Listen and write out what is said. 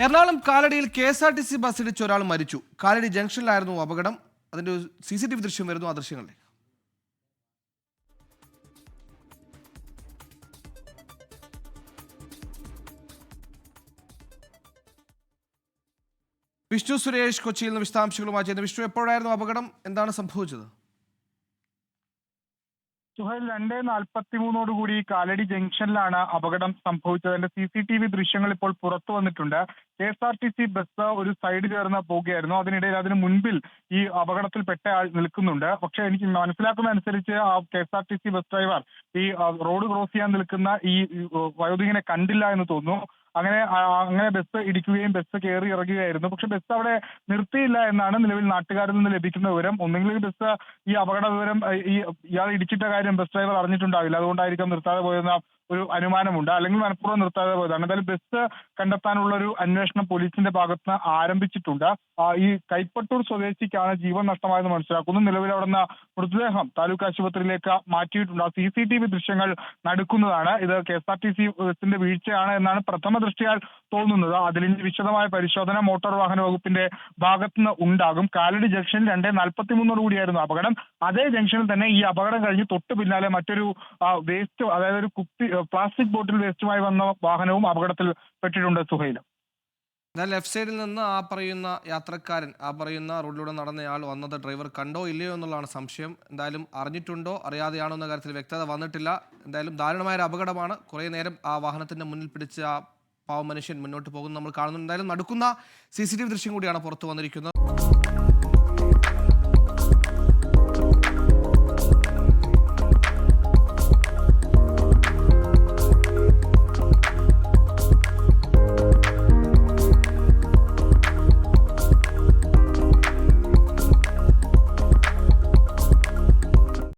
Ernakulam കാലടിയിൽ K S R T C bus ഇടിച്ച് ഒരാൾ മരിച്ചു. കാലടി ജംഗ്ഷനിലായിരുന്നു അപകടം. അതിന്റെ സി സി ടി വി ദൃശ്യം വരുന്നു ആ ദൃശ്യങ്ങളിലേക്ക്. വിഷ്ണു സുരേഷ് കൊച്ചിയിൽ നിന്ന് വിശദാംശങ്ങളുമായി ചെയ്യുന്നു വിഷ്ണു എപ്പോഴായിരുന്നു അപകടം? എന്താണ് സംഭവിച്ചത്? സുഹൈൽ രണ്ടേ നാൽപ്പത്തി മൂന്നോടുകൂടി കാലടി ജംഗ്ഷനിലാണ് അപകടം സംഭവിച്ചത്. അതിന്റെ സി സി ടി വി ദൃശ്യങ്ങൾ ഇപ്പോൾ പുറത്തു വന്നിട്ടുണ്ട്. K S R T C bus ഒരു സൈഡ് ചേർന്ന് പോവുകയായിരുന്നു. അതിനിടയിൽ അതിന് മുൻപിൽ ഈ അപകടത്തിൽ പെട്ട ആൾ നിൽക്കുന്നുണ്ട്. പക്ഷെ എനിക്ക് മനസ്സിലാക്കുന്ന അനുസരിച്ച് ആ K S R T C bus driver ഈ റോഡ് ക്രോസ് ചെയ്യാൻ നിൽക്കുന്ന ഈ, വയോധികനെ കണ്ടില്ല എന്ന് തോന്നുന്നു. അങ്ങനെ അങ്ങനെ ബസ് ഇടിക്കുകയും ബസ് കയറി ഇറങ്ങുകയായിരുന്നു. പക്ഷെ ബസ് അവിടെ നിർത്തിയില്ല എന്നാണ് നിലവിൽ നാട്ടുകാരിൽ നിന്ന് ലഭിക്കുന്ന വിവരം. ഒന്നെങ്കിൽ ബസ് ഈ അപകട വിവരം ഈ ഇയാൾ ഇടിച്ചിട്ട കാര്യം ബസ് ഡ്രൈവർ അറിഞ്ഞിട്ടുണ്ടാവില്ല. അതുകൊണ്ടായിരിക്കാം നിർത്താതെ പോയെന്ന ഒരു അനുമാനമുണ്ട്. അല്ലെങ്കിൽ മനഃപൂർവം നിർത്താതെ പോയതാണ്. എന്തായാലും ബസ് കണ്ടെത്താനുള്ള ഒരു അന്വേഷണം പോലീസിന്റെ ഭാഗത്ത് നിന്ന് ആരംഭിച്ചിട്ടുണ്ട് ഈ കൈപ്പട്ടൂർ സ്വദേശിക്കാണ് ജീവൻ നഷ്ടമായെന്ന് മനസ്സിലാക്കുന്നു. നിലവിൽ അവിടുന്ന് മൃതദേഹം താലൂക്ക് ആശുപത്രിയിലേക്ക് മാറ്റിയിട്ടുണ്ട്. സി സി ടി വി ദൃശ്യങ്ങൾ നടക്കുന്നതാണ്. ഇത് K S R T C ബസിന്റെ വീഴ്ചയാണ് എന്നാണ് പ്രഥമ ദൃഷ്ടിയാൽ തോന്നുന്നത്. അതിലിന്റെ വിശദമായ പരിശോധന മോട്ടോർ വാഹന വകുപ്പിന്റെ ഭാഗത്തുനിന്ന് ഉണ്ടാകും. കാലടി ജംഗ്ഷനിൽ രണ്ടേ നാൽപ്പത്തി മൂന്നോട് കൂടിയായിരുന്നു അപകടം. അതേ ജംഗ്ഷനിൽ തന്നെ ഈ അപകടം കഴിഞ്ഞ് തൊട്ട് പിന്നാലെ മറ്റൊരു വേസ്റ്റ് അതായത് ഒരു കുപ്പി പ്ലാസ്റ്റിക് ബോട്ടിൽ വേസ്റ്റുമായി വന്ന വാഹനവും അപകടത്തിൽ പെട്ടിട്ടുണ്ട് സുഹൈല. എന്നാൽ ലെഫ്റ്റ് സൈഡിൽ നിന്ന് ആ പറയുന്ന യാത്രക്കാരൻ ആ പറയുന്ന റോഡിലൂടെ നടന്നയാൾ വന്നത് ഡ്രൈവർ കണ്ടോ ഇല്ലയോ എന്നുള്ളതാണ് സംശയം. എന്തായാലും അറിഞ്ഞിട്ടുണ്ടോ അറിയാതെയാണോ എന്ന കാര്യത്തിൽ വ്യക്തത വന്നിട്ടില്ല. എന്തായാലും ദാരുണമായ ഒരു അപകടമാണ്. കുറേ നേരം ആ വാഹനത്തിന്റെ മുന്നിൽ പിടിച്ച് ആ പാവ മനുഷ്യൻ മുന്നോട്ട് പോകുന്നത് നമ്മൾ കാണുന്നുണ്ട്. എന്തായാലും നടക്കുന്ന സി സി ടി വി ദൃശ്യം കൂടിയാണ് പുറത്തു വന്നിരിക്കുന്നത്.